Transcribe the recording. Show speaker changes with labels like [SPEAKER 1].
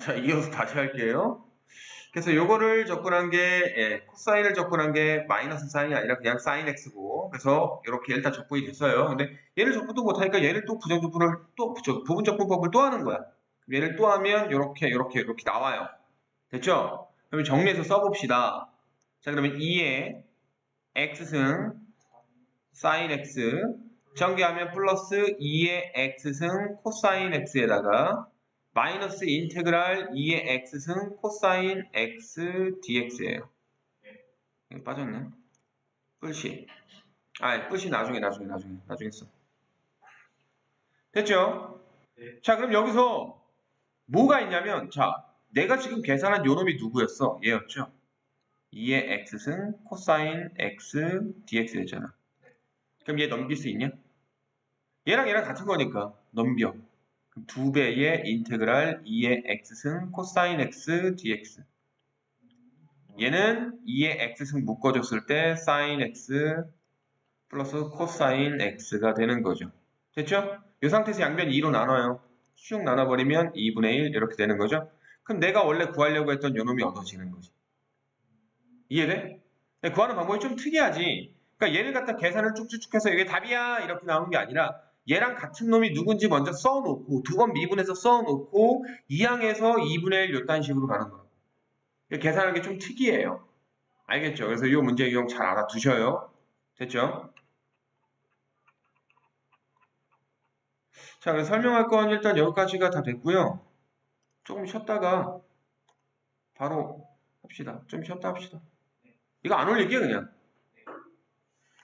[SPEAKER 1] 자, 이어서 다시 할게요. 그래서 요거를 접근한 게, 예, 코사인을 접근한 게 마이너스 사인이 아니라 그냥 사인 x고, 그래서 이렇게 일단 접근이 됐어요. 근데 얘를 접근도 못하니까 얘를 또 부정접근을 또, 저, 부분 접근법을 또 하는 거야. 얘를 또 하면 이렇게, 이렇게, 이렇게 나와요. 됐죠? 그러면 정리해서 써봅시다. 자, 그러면 2의 x승 사인 x 전개하면 플러스 2의 x승 코사인 x에다가 마이너스 인테그랄 2의 x승 코사인 x dx예요. 이거 빠졌네. 뿔씨. 아, 뿔씨 나중에 나중에 나중에 나중에 써. 됐죠?
[SPEAKER 2] 네.
[SPEAKER 1] 자, 그럼 여기서 뭐가 있냐면 자, 내가 지금 계산한 요 놈이 누구였어? 얘였죠? 2의 x승 코사인 x dx였잖아. 그럼 얘 넘길 수 있냐? 얘랑 얘랑 같은 거니까 넘겨. 두 배의 인테그랄 2의 x승 코사인 x dx. 얘는 2의 x승 묶어줬을 때 사인 x 플러스 코사인 x가 되는 거죠. 됐죠? 이 상태에서 양변 2로 나눠요. 슉 나눠버리면 2분의 1 이렇게 되는 거죠. 그럼 내가 원래 구하려고 했던 요 놈이 얻어지는 거지. 이해돼? 구하는 방법이 좀 특이하지. 그러니까 얘를 갖다 계산을 쭉쭉쭉 해서 이게 답이야 이렇게 나오는 게 아니라 얘랑 같은 놈이 누군지 먼저 써놓고 두 번 미분해서 써놓고 이항에서 2분의 1 요딴 식으로 가는 거예요. 계산하는 게 좀 특이해요. 알겠죠? 그래서 이 문제 유형 잘 알아두셔요. 됐죠? 자, 그래서 설명할 건 일단 여기까지가 다 됐고요. 조금 쉬었다가 바로 합시다. 좀 쉬었다 합시다. 이거 안 올릴게 그냥.